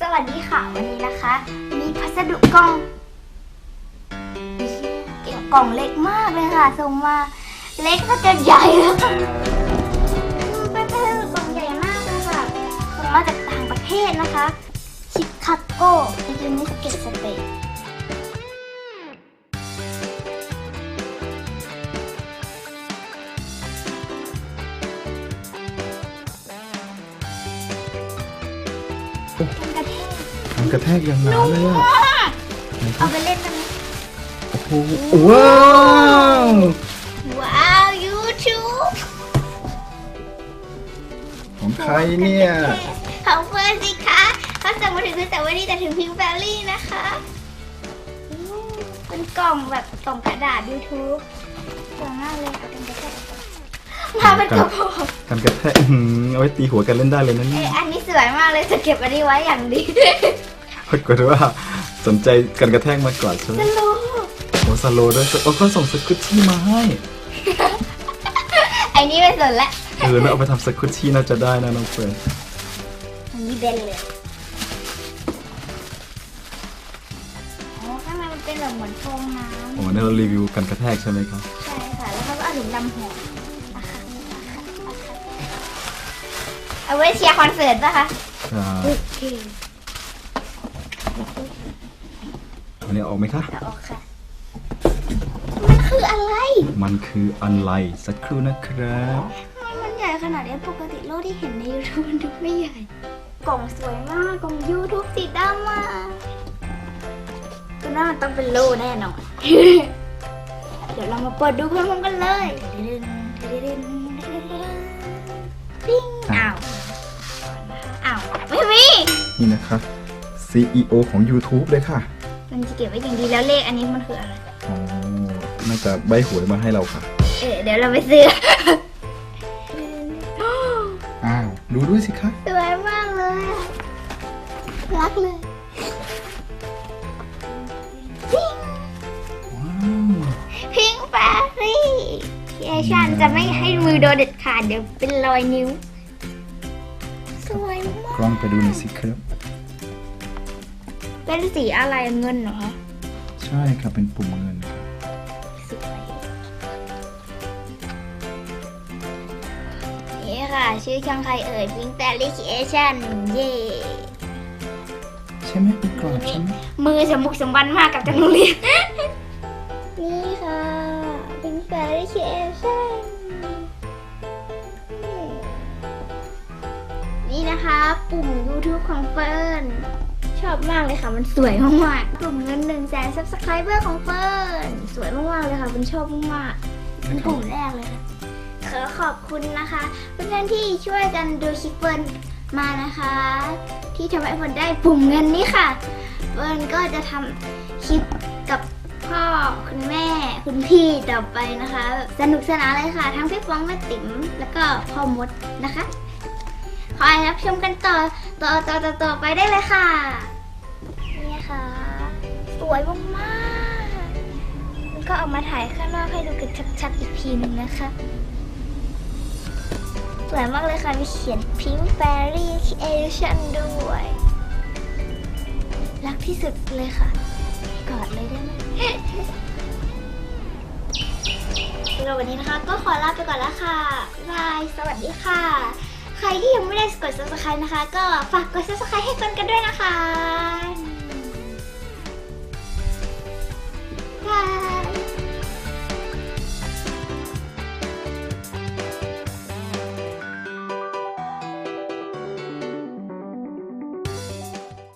สวัสดีค่ะ วันนี้นะคะ มีพัสดุกล่องเกี่ยวกล่องเล็กมากเลยค่ะส่งมาเล็กก็จะใหญ่แล้วค่ะเป็นกล่องใหญ่มากเลยค่ะส่งมาจากต่างประเทศนะคะ ชิคาโกยูนิสเกตสเตท กระแทกมันกระแทกอย่างหนาเลยอะเอาไปเล่นกันไหมโอ้โหว้าวว้าว YouTube ของใครเนี่ยของเฟิร์นสิคะเขาส่งมาถึงคือแต่วันนี้แต่ถึงพิงแฟลี่นะคะอืมเป็นกล่องแบบกล่องกระดาษ YouTube สวยมากเลยค่ะเป็นกระแทกมาเป็นกระบอกกันกระแทกอื้อหือเอาไว้ตีหัวกันเล่นได้เลยนะเอเนี่อยอันนี้สวยมากเลยจะเก็บอันนี้ไว้อย่างดี ปรากฏว่าสนใจกันกระแทกมาก่อนใช่ไหมสโลว์โอ้สโลว์ด้วยโอ้ก็ส่งสกุตชี่มาให้ ไอ้นี่ไม่สนละเออแล้วเอาไปทำสกุตชี่น่าจะได้นะน้องเฟิร์นอันนี้เบนเลยอ๋อข้างในมันเป็นแบบเหมือนโฟองน้ำโอ้เนี่ยเรารีวิวกันกระแทกใช่ไหมครับ ใช่ค่ะ แล้วเขาก็เอาถุงดำหัวนะคะเอาไว้เชียร์คอนเสิร์ตป่ะคะ อ่า โอเค อันนี้ออกไหมคะเอาออกค่ะ มันคืออะไร มันคืออะไรสักครู่นะครับทำไมมันใหญ่ขนาดนี้ปกติโลกที่เห็นใน YouTube มันดูไม่ใหญ่ กล่องสวยมาก กล่อง YouTube สีดำอะตัวนั้นมันต้องเป็นโลแน่นอน เดี๋ยวเรามาเปิดดูพร้อมๆกันเลยปิ้งอ้าว อ้าว ไม่มี นี่นะคะ CEO ของ YouTube เลยค่ะ มันจะเก็บไว้อย่างดีแล้วเลขอันนี้มันคืออะไร อ๋อ น่าจะใบหวยมาให้เราค่ะ เออเดี๋ยวเราไปซื้อ อ้าว ดูด้วยสิคะสวยมากเลยอะรักเลยว้าวพิงแฟรี่พี่ไอชันจะไม่ให้มือโดนเด็ดขาดเดี๋ยวเป็นรอยนิ้ว สวยมาก กล้องไปดูหน่อยสิครับ เป็นสีอะไรเงินเหรอคะใช่ครับเป็นปุ่มเงินครับสวยนี่ค่ะ ชื่อช่องใครเอ่ยพิงแฟรี่คิเอชันเย่ใช่ไหมเป็นกรอบใช่ไหมมือสมบุกสมบันมากกับจังโรงเรียนนี่ค่ะเป็นแฟรี่คิเอชันนี่นะคะ ปุ่ม YouTube ของเฟิร์น ชอบมากเลยค่ะ มันสวยมากๆปุ่มเงินหนึ่งแสนซับสไครเบอร์ของเฟิร์นสวยมากๆเลยค่ะเป็นชอบมากๆเป็นปุ่มแรกเลยค่ะขอขอบคุณนะคะเพื่อนๆที่ช่วยกันดูคลิปเฟิร์นมานะคะ ที่ทำให้เฟิร์นได้ปุ่มเงินนี้ค่ะเฟิร์นก็จะทำคลิปกับพ่อคุณแม่ คุณพี่ต่อไปนะคะแบบสนุกสนานเลยค่ะ ทั้งพี่ฟองแม่ติ๋มแล้วก็พ่อมดนะคะ คอยรับชมกันต่อต่อต่อต่อต่อไปได้เลยค่ะ นี่ค่ะ สวยมากๆแล้วก็เอามาถ่ายข้างนอกให้ดูกันชัดๆอีกทีหนึงนะคะ สวยมากเลยค่ะ มีเขียน Pink Fairy Creation ด้วย รักที่สุดเลยค่ะ กอดเลยได้ไหมสำหรับวันนี้นะคะ ก็ขอลาไปก่อนแล้วค่ะบาย สวัสดีค่ะ ใครที่ยังไม่ได้กด subscribe นะคะ ก็ฝากกด subscribe ให้กันกันด้วยนะคะ